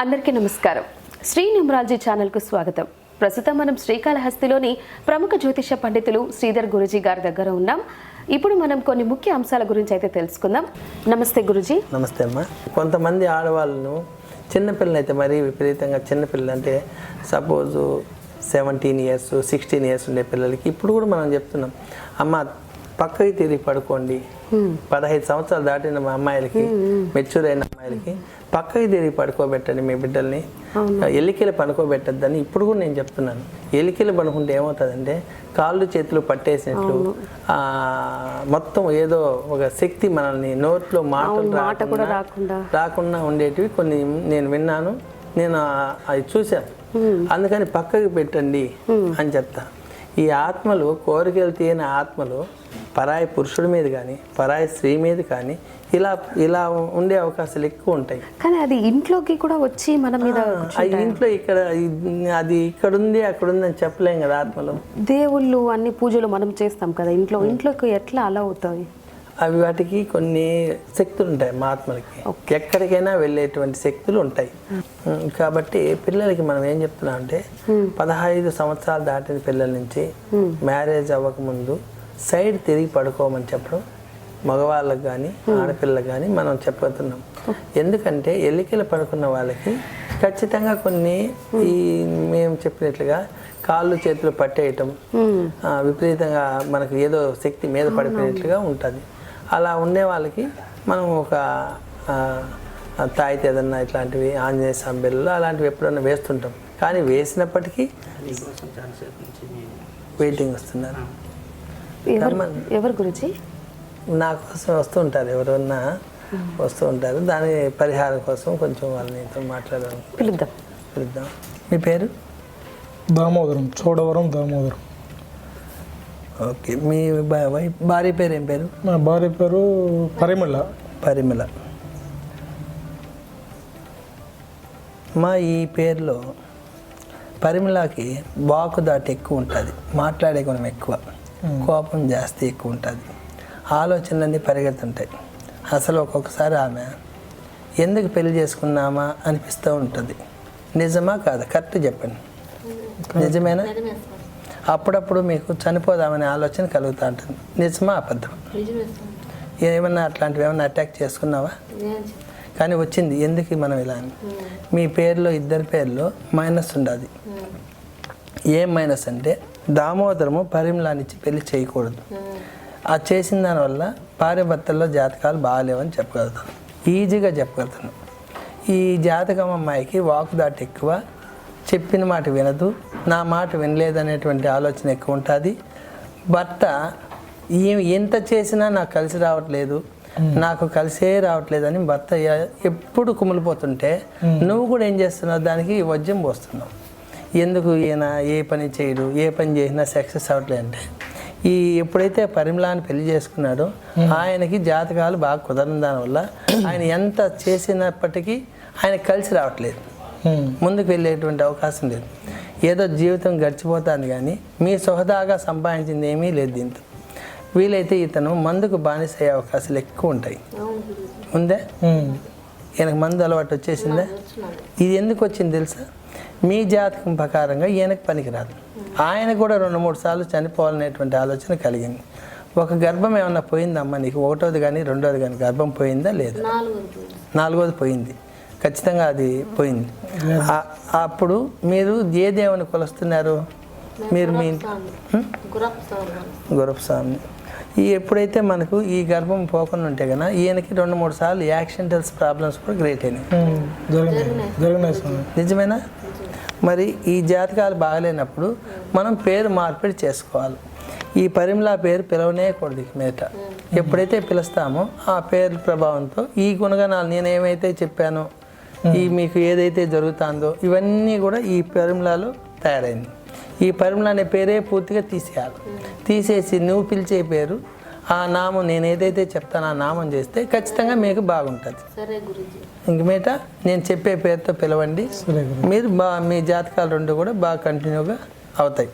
అందరికీ నమస్కారం. శ్రీ న్యూమరాలజీ ఛానల్కు స్వాగతం. ప్రస్తుతం మనం శ్రీకాళహస్తిలోని ప్రముఖ జ్యోతిష పండితులు శ్రీధర్ గురుజీ గారి దగ్గర ఉన్నాం. ఇప్పుడు మనం కొన్ని ముఖ్య అంశాల గురించి అయితే తెలుసుకుందాం. నమస్తే గురుజీ. నమస్తే అమ్మా. కొంతమంది ఆడవాళ్ళను చిన్నపిల్లలు అయితే మరీ విపరీతంగా చిన్నపిల్లలు అంటే suppose seventeen years sixteen years ఉండే పిల్లలకి ఇప్పుడు కూడా మనం చెప్తున్నాం. అమ్మ పక్కకి తిరిగి పడుకోండి. పదహైదు సంవత్సరాలు దాటిన మా అమ్మాయిలకి మెచ్యూర్ అయిన అమ్మాయిలకి పక్కకి తిరిగి పడుకోబెట్టండి మీ బిడ్డల్ని. ఎలికలు పడుకోబెట్టద్దని ఇప్పుడు కూడా నేను చెప్తున్నాను. ఎలికలు పడుకుంటే ఏమవుతుందంటే కాళ్ళు చేతులు పట్టేసినట్లు మొత్తం ఏదో ఒక శక్తి మనల్ని నోట్లో మాటలు మాట కూడా రాకుండా. రాకుండా ఉండేటివి కొన్ని నేను విన్నాను. నేను అవి చూశాను. అందుకని పక్కకి పెట్టండి అని చెప్తా. ఈ ఆత్మలు కోరికలు తీయని ఆత్మలు పరాయి పురుషుడి మీద కానీ పరాయి స్త్రీ మీద కానీ ఇలా ఇలా ఉండే అవకాశాలు ఎక్కువ ఉంటాయి. కానీ అది ఇంట్లోకి కూడా వచ్చి మన మీద ఇంట్లో ఇక్కడ అది ఇక్కడ ఉంది అక్కడ ఉంది అని చెప్పలేం కదా ఆత్మలు. దేవుళ్ళు అన్ని పూజలు మనం చేస్తాం కదా ఇంట్లో. ఇంట్లోకి ఎట్లా అలా అవుతాయి? అవి వాటికి కొన్ని శక్తులు ఉంటాయి మా ఆత్మలకి. ఎక్కడికైనా వెళ్ళేటువంటి శక్తులు ఉంటాయి. కాబట్టి పిల్లలకి మనం ఏం చెప్తున్నాం అంటే పదహైదు సంవత్సరాలు దాటిన పిల్లల నుంచి మ్యారేజ్ అవ్వకముందు సైడ్ తిరిగి పడుకోమని చెప్పడం మగవాళ్ళకి కానీ ఆడపిల్లలకు కానీ మనం చెప్పబోతున్నాం ఎందుకంటే ఎల్లికలు పడుకున్న వాళ్ళకి ఖచ్చితంగా కొన్ని ఈ మేము చెప్పినట్లుగా కాళ్ళు చేతులు పట్టేయటం ఆ, విపరీతంగా మనకు ఏదో శక్తి మీద పడిపోయినట్లుగా ఉంటుంది. అలా ఉండే వాళ్ళకి మనం ఒక తాయితే ఏదన్నా ఇట్లాంటివి ఆంజనేయ స్వామి బిళ్ళలు అలాంటివి ఎప్పుడన్నా వేస్తుంటాం. కానీ వేసినప్పటికీ వెయిటింగ్ వస్తున్నారు. ఎవరు ఎవరు గురుజీ? నా కోసం వస్తూ ఉంటారు ఎవరన్నా వస్తూ ఉంటారు. దాని పరిహారం కోసం కొంచెం వాళ్ళని నీతో మాట్లాడాలి పిలుద్దాం. పిలుద్దాం. మీ పేరు? దామోదరం చోడవరం దామోదరం. ఓకే మీ భార్య పేరు ఏం పేరు? నా భార్య పేరు పరిమళ. పరిమళ. మా ఈ పేరులో పరిమళకి వాకు దాటి ఎక్కువ ఉంటుంది మాట్లాడే గుణం ఎక్కువ. కోపం జాస్తి ఎక్కువ ఉంటుంది ఆలోచనలన్నీ పరిగెత్తుంటాయి అసలు ఒక్కొక్కసారి ఆమె ఎందుకు పెళ్ళి చేసుకున్నామా అనిపిస్తూ ఉంటుంది. నిజమా కాదా? కరెక్ట్ చెప్పండి. నిజమేనా? అప్పుడప్పుడు మీకు చనిపోదామనే ఆలోచన కలుగుతూ ఉంటుంది. నిజమా అబద్ధం ఏమన్నా అట్లాంటివి ఏమన్నా అటాక్ చేసుకున్నావా? కానీ వచ్చింది. ఎందుకు మనం ఇలా అని? మీ పేరులో ఇద్దరి పేర్లో మైనస్ ఉండదు. ఏం మైనస్ అంటే దామోదరము పరిమళాన్నిచ్చి పెళ్ళి చేయకూడదు. ఆ చేసిన దానివల్ల భార్య భర్తల్లో జాతకాలు బాగాలేవని చెప్పగలుగుతాను. ఈజీగా చెప్పగలుగుతాను. ఈ జాతకం అమ్మాయికి వాకు దాటి ఎక్కువ చెప్పిన మాట వినదు నా మాట వినలేదనేటువంటి ఆలోచన ఎక్కువ ఉంటుంది. భర్త ఏం ఎంత చేసినా నాకు కలిసి రావట్లేదు నాకు కలిసే రావట్లేదని భర్త ఎప్పుడు కుమిలిపోతుంటే నువ్వు కూడా ఏం చేస్తున్నావు? దానికి వజ్యం పోస్తున్నావు. ఎందుకు ఈయన ఏ పని చేయడు ఏ పని చేసినా సక్సెస్ అవ్వట్లేదు అంటే? ఈ ఎప్పుడైతే పరిమళాన్ని పెళ్ళి చేసుకున్నాడో ఆయనకి జాతకాలు బాగా కుదరని దానివల్ల ఆయన ఎంత చేసినప్పటికీ ఆయన కలిసి రావట్లేదు. ముందుకు వెళ్ళేటువంటి అవకాశం లేదు. ఏదో జీవితం గడిచిపోతుంది కానీ మీ సొహదాగా సంపాదించింది ఏమీ లేదు దీంతో. వీలైతే ఇతను మందుకు బానిస అయ్యే అవకాశాలు ఎక్కువ ఉంటాయి. ఉందే. ఈయనకు మందు అలవాటు వచ్చేసిందే? ఇది ఎందుకు వచ్చింది తెలుసా? మీ జాతకం ప్రకారంగా ఈయనకు పనికిరాదు. ఆయన కూడా రెండు మూడు సార్లు చనిపోవాలనేటువంటి ఆలోచన కలిగింది. ఒక గర్భం ఏమన్నా పోయిందమ్మా నీకు? ఒకటోది కానీ రెండోది కానీ గర్భం పోయిందా లేదా? నాలుగోది పోయింది. ఖచ్చితంగా అది పోయింది. అప్పుడు మీరు ఏ దేవుని కొలుస్తున్నారు? మీరు మీ ఇంట్లో హ్మ్? గురప్ప స్వామి ఈ ఎప్పుడైతే మనకు ఈ గర్భం పోకుండా ఉంటే కనుక ఈయనకి రెండు మూడు సార్లు యాక్సిడెంటల్స్ ప్రాబ్లమ్స్ కూడా గ్రేట్ అయినాయి. నిజమేనా? మరి ఈ జాతకాలు బాగలేనప్పుడు మనం పేరు మార్పిడి చేసుకోవాలి. ఈ పరిమళ పేరు పిలవనేయకూడదు ఇక మీదట ఎప్పుడైతే పిలుస్తామో ఆ పేరు ప్రభావంతో ఈ గుణగణాలు నేను ఏమైతే చెప్పానో ఈ మీకు ఏదైతే జరుగుతుందో ఇవన్నీ కూడా ఈ పరిమళలో తయారైంది. ఈ పరిమళ అనే పేరే పూర్తిగా తీసేయాలి. తీసేసి నువ్వు పిలిచే పేరు ఆ నామం నేను ఏదైతే చెప్తానో ఆ నామం చేస్తే ఖచ్చితంగా మీకు బాగుంటుంది. ఇంక మీట నేను చెప్పే పేరుతో పిలవండి. సరే గురు మీరు బా మీ జాతకాలు రెండు కూడా బాగా కంటిన్యూగా అవుతాయి.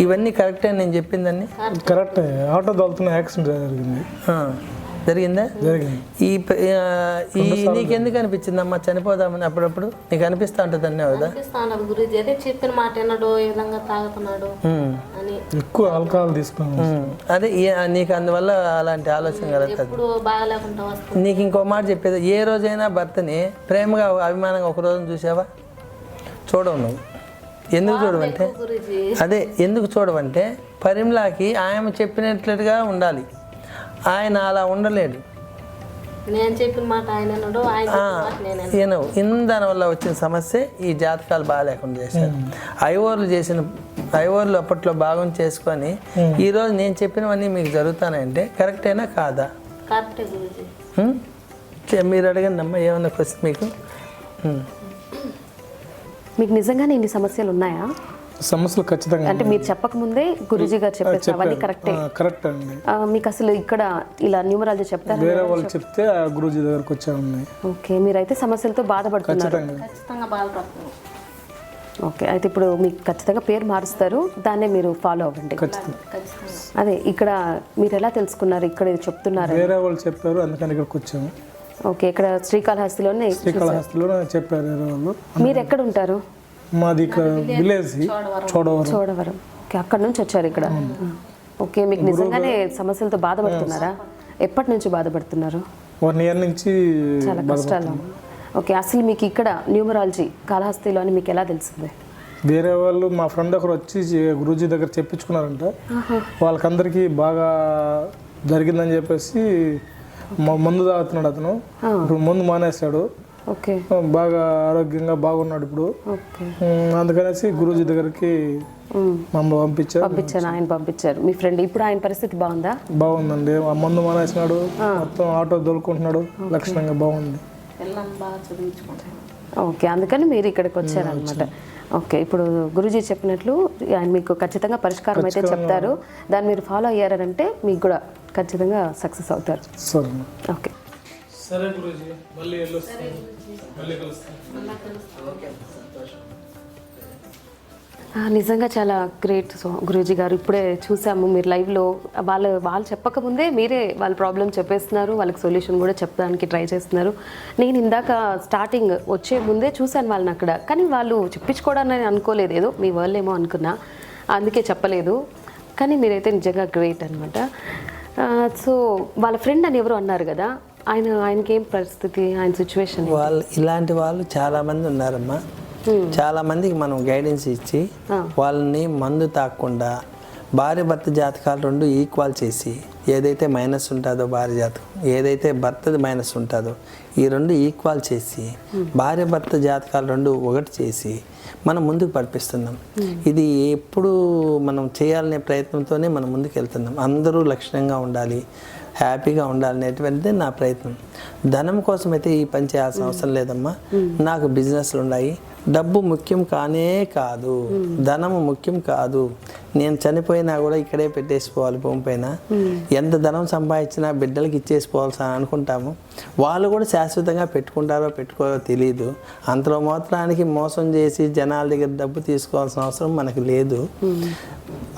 ఇవన్నీ కరెక్టే నేను చెప్పిందని కరెక్ట్. ఆటో తోలుతున్న యాక్సిడెంట్ జరిగింది. ఆ. జరిగిందా? ఈ ఈ నీకెందుకు అనిపించిందమ్మా? చనిపోదామని అప్పుడప్పుడు? నీకు అనిపిస్తా ఉంటుంది అన్నావు కదా? గురుజీ అదే చెప్పిన మాట ఈ విధంగా తాగుతున్నాడు అని. ఎక్కువ ఆల్కహాల్ తీసుకున్నాను. అదే నీకు అందువల్ల అలాంటి ఆలోచన కలుగుతుంది. ఇప్పుడు బాగాలేకుండా వస్తుంది. నీకు ఇంకో మాట చెప్పేది ఏ రోజైనా భర్తని ప్రేమగా అభిమానంగా ఒక రోజున చూసావా? చూడవు నువ్వు. ఎందుకు చూడవంటే? అదే ఎందుకు చూడవంటే పరిమళకి ఆయన చెప్పినట్లుగా ఉండాలి. ఆయన అలా ఉండలేడు. నేను చెప్పిన మాట ఆయన దాని వల్ల వచ్చిన సమస్య ఈ జాతకాలు బాగాలేకుండా చేశారు. ఐఓర్లు చేసిన ఐఓర్లు అప్పట్లో భాగం చేసుకొని ఈరోజు నేను చెప్పినవన్నీ మీకు జరుగుతానంటే కరెక్టేనా కాదా? మీరు అడగండి అమ్మా ఏమన్నా క్వశ్చన్ మీకు. మీకు నిజంగానే ఇన్ని సమస్యలు ఉన్నాయా? సమస్యలు ఖచ్చితంగా అంటే మీరు చెప్పకముందే గురుజీ గారు చెప్పేసి అవన్నీ కరెక్టే. కరెక్ట్ అండి. మీకు అసలు ఇక్కడ ఇలా న్యూమరాలజీ చెప్తారా? వేరే వాళ్ళు చెప్తే ఆ గురూజీ దగ్గరకు వచ్చామండి. ఓకే మీరైతే సమస్యలతో బాధపడుతున్నారు. ఖచ్చితంగా. బాధపడుతున్నాను ఓకే అయితే ఇప్పుడు మీకు ఖచ్చితంగా పేరు మారుస్తారు. దాన్నే మీరు ఫాలో అవ్వండి. అదే ఇక్కడ మీరు ఎలా తెలుసుకున్నారు? ఇక్కడ చెప్తున్నారు. వేరే వాళ్ళు చెప్పారు అందుకని ఇక్కడికి వచ్చాము. ఓకే ఇక్కడ శ్రీకాళహస్తిలోనే శ్రీకాళహస్తిలో చెప్పారు మీరు ఎక్కడ ఉంటారు? మాది ఇక్కడ విలేజ్ చోడవరం. చోడవరం. అక్కడ నుంచి వచ్చారు ఇక్కడ. ఓకే మీకు నిజంగానే సమస్యలతో బాధపడుతున్నారా? ఎప్పటి నుంచి బాధపడుతున్నారు? వన్ ఇయర్ నుంచి చాలా కష్టాలు ఓకే అసలు మీకు ఇక్కడ న్యూమరాలజీ కాళహస్తిలో అని మీకు ఎలా తెలిసింది? వేరే వాళ్ళు మా ఫ్రెండ్ ఒకరు వచ్చి గురూజీ దగ్గర చెప్పించుకున్నారంట. వాళ్ళకందరికీ బాగా జరిగిందని చెప్పేసి మందు తాగుతున్నాడు అతను. ఇప్పుడు మందు మానేశాడు. బాగా ఆరోగ్యంగా బాగున్నాడు ఇప్పుడు. అందుకనేసి గురూజీ దగ్గరికి. మమ్మల్ని పంపించారు. పంపించాను ఆయన పంపించారు. మీ ఫ్రెండ్ ఇప్పుడు ఆయన పరిస్థితి బాగుందా? బాగుందండి. మందు మానేసినాడు. మొత్తం ఆటో దొరుకుంటున్నాడు లక్షణంగా బాగుంది. ఓకే అందుకని మీరు ఇక్కడికి వచ్చారనమాట ఓకే ఇప్పుడు గురుజీ చెప్పినట్లు ఆయన మీకు ఖచ్చితంగా పరిష్కారం అయితే చెప్తారు. దాన్ని మీరు ఫాలో అయ్యారంటే మీకు కూడా ఖచ్చితంగా సక్సెస్ అవుతారు. ఓకే. సరే గురూజీ మళ్ళీ మళ్ళీ కలుస్తాను. ఆ, నిజంగా చాలా గ్రేట్ సో గురూజీ గారు. ఇప్పుడే చూసాము మీరు లైవ్లో. వాళ్ళు వాళ్ళు చెప్పకముందే మీరే వాళ్ళ ప్రాబ్లం చెప్పేస్తున్నారు. వాళ్ళకి సొల్యూషన్ కూడా చెప్పడానికి ట్రై చేస్తున్నారు. నేను ఇందాక స్టార్టింగ్ వచ్చే ముందే చూశాను వాళ్ళని అక్కడ. కానీ వాళ్ళు చెప్పించుకోవడానికి అనుకోలేదు. ఏదో మీ వాళ్ళు ఏమో అనుకున్నా. అందుకే చెప్పలేదు. కానీ మీరైతే నిజంగా గ్రేట్ అనమాట సో వాళ్ళ ఫ్రెండ్ అని ఎవరు అన్నారు కదా. ఆయన ఆయనకి ఏం పరిస్థితి ఆయన సిచ్యువేషన్ వాళ్ళు ఇలాంటి వాళ్ళు చాలా మంది ఉన్నారమ్మా. చాలా మందికి మనం గైడెన్స్ ఇచ్చి వాళ్ళని మందు తాకుండా భార్య భర్త జాతకాలు రెండు ఈక్వల్ చేసి ఏదైతే మైనస్ ఉంటుందో భార్య జాతకం ఏదైతే భర్తది మైనస్ ఉంటుందో ఈ రెండు ఈక్వల్ చేసి భార్య భర్త జాతకాలు రెండు ఒకటి చేసి మనం ముందుకు పంపిస్తున్నాం ఇది ఎప్పుడు మనం చేయాలనే ప్రయత్నంతోనే మనం ముందుకు వెళ్తున్నాం అందరూ లక్షణంగా ఉండాలి. హ్యాపీగా ఉండాలనేటువంటిది నా ప్రయత్నం. ధనం కోసం అయితే ఈ పని చేయాల్సిన అవసరం లేదమ్మా. నాకు బిజినెస్లు ఉన్నాయి. డబ్బు ముఖ్యం కానే కాదు. ధనము ముఖ్యం కాదు. నేను చనిపోయినా కూడా ఇక్కడే పెట్టేసిపోవాలి భూమి పైన. ఎంత ధనం సంపాదించినా బిడ్డలకి ఇచ్చేసిపోవాల్సి అనుకుంటాము. వాళ్ళు కూడా శాశ్వతంగా పెట్టుకుంటారో పెట్టుకోరో తెలియదు అంతలో మాత్రానికి మోసం చేసి జనాల దగ్గర డబ్బు తీసుకోవాల్సిన అవసరం మనకు లేదు.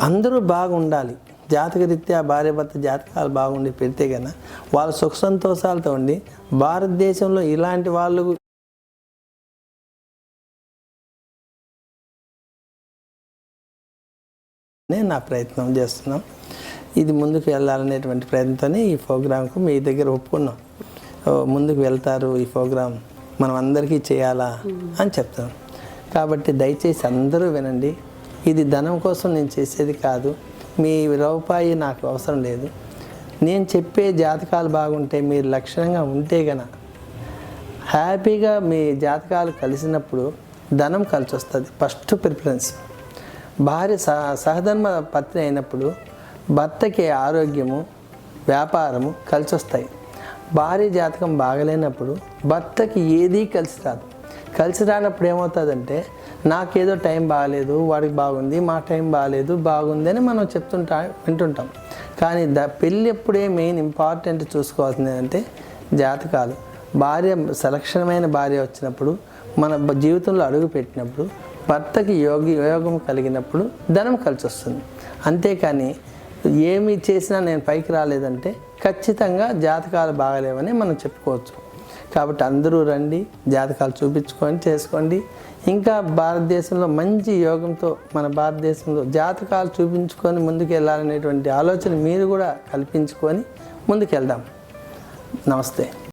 అందరూ బాగుండాలి. జాతకరీత్యా భార్య భర్త జాతకాలు బాగుండి పెడితే కన్నా వాళ్ళ సుఖ సంతోషాలతో ఉండి భారతదేశంలో ఇలాంటి వాళ్ళు నా ప్రయత్నం చేస్తున్నాం. ఇది ముందుకు వెళ్ళాలనేటువంటి ప్రయత్నంతోనే ఈ ప్రోగ్రాంకు మీ దగ్గర ఒప్పుకున్నాం. ముందుకు వెళ్తారు ఈ ప్రోగ్రాం మనం అందరికీ చేయాలా అని చెప్తాం. కాబట్టి దయచేసి అందరూ వినండి. ఇది ధనం కోసం నేను చేసేది కాదు. మీ రూపాయి నాకు అవసరం లేదు. నేను చెప్పే జాతకాలు బాగుంటే మీరు లక్షణంగా ఉంటే గన హ్యాపీగా మీ జాతకాలు కలిసినప్పుడు ధనం కలిసి వస్తుంది ఫస్ట్ ప్రిఫరెన్స్. భార్య సహ సహధర్మ పత్ని అయినప్పుడు భర్తకి ఆరోగ్యము వ్యాపారము కలిసి వస్తాయి భార్య జాతకం బాగలేనప్పుడు భర్తకి ఏదీ కలిసి రాదు. కలిసి రానప్పుడు ఏమవుతుందంటే నాకేదో టైం బాగాలేదు వాడికి బాగుంది మా టైం బాగాలేదు బాగుంది అని మనం చెప్తుంటా వింటుంటాం. కానీ ద పెళ్ళి ఎప్పుడే మెయిన్ ఇంపార్టెంట్ చూసుకోవాల్సింది ఏంటంటే జాతకాలు. భార్య సలక్షణమైన భార్య వచ్చినప్పుడు మన జీవితంలో అడుగు పెట్టినప్పుడు భర్తకి యోగి యోగం కలిగినప్పుడు ధనం కలిసి వస్తుంది అంతేకాని ఏమి చేసినా నేను పైకి రాలేదంటే ఖచ్చితంగా జాతకాలు బాగలేవని మనం చెప్పుకోవచ్చు. కాబట్టి అందరూ రండి జాతకాలు చూపించుకొని చేసుకోండి. ఇంకా భారతదేశంలో మంచి యోగంతో మన భారతదేశంలో జాతకాలు చూపించుకొని ముందుకు వెళ్ళాలనేటువంటి ఆలోచన మీరు కూడా కల్పించుకొని ముందుకెళ్దాం. నమస్తే.